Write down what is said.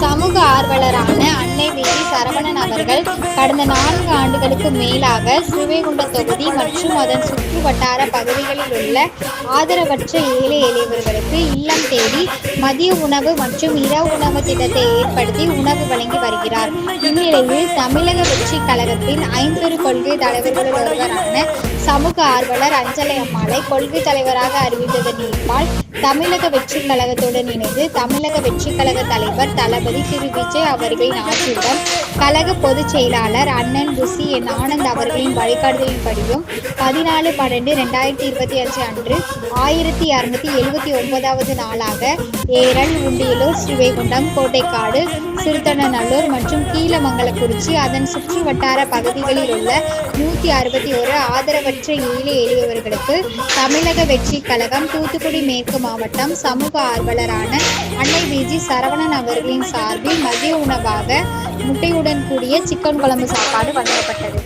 சமூக ஆர்வலரான அன்னை வீதி சரவணன் அவர்கள் கடந்த நான்கு ஆண்டுகளுக்கு மேலாக சிறுவைகுண்ட தொகுதி மற்றும் அதன் சுற்று வட்டார பகுதிகளில் உள்ள ஆதரவற்ற ஏழை எளியவர்களுக்கு இல்லம் தேடி மதிய உணவு மற்றும் இரவு உணவு திட்டத்தை ஏற்படுத்தி உணவு வழங்கி வருகிறார். இந்நிலையில் தமிழக வெற்றி கழகத்தின் ஐம்பெரு கொள்கை தலைவர்களில் ஒருவரான சமூக ஆர்வலர் அஞ்சலை அம்மாளை கொள்கை தலைவராக அறிவித்ததன் ஏற்பால் தமிழக வெற்றி கழகத்துடன் இணைந்து தமிழக வெற்றி கழக தலைவர் தளபதி திரு விஜய் அவர்களின் ஆட்சியுடன் கழக பொதுச் செயலாளர் அண்ணன் புசி என் ஆனந்த் அவர்களின் வழிகாட்டுதலின்படியும் பதினாலு பன்னெண்டு ரெண்டாயிரத்தி இருபத்தி அஞ்சு அன்று ஆயிரத்தி அறுநூத்தி எழுபத்தி ஒன்பதாவது நாளாக ஏரல் உண்டியலூர் ஸ்ரீவைகுண்டம் கோட்டைக்காடு சிறுத்தனநல்லூர் மற்றும் கீழமங்கலக்குறிச்சி அதன் சுற்று வட்டார பகுதிகளில் உள்ள நூற்றி அறுபத்தி ஒரு ஆதரவற்ற ஏழை எளியவர்களுக்கு தமிழக வெற்றி கழகம் தூத்துக்குடி மேற்கு மாவட்டம் சமூக ஆர்வலரான அன்னை விஜி சரவணன் அவர்களின் சார்பில் மதிய உணவாக முட்டையுடன் கூடிய சிக்கன் குழம்பு சாப்பாடு வழங்கப்பட்டது.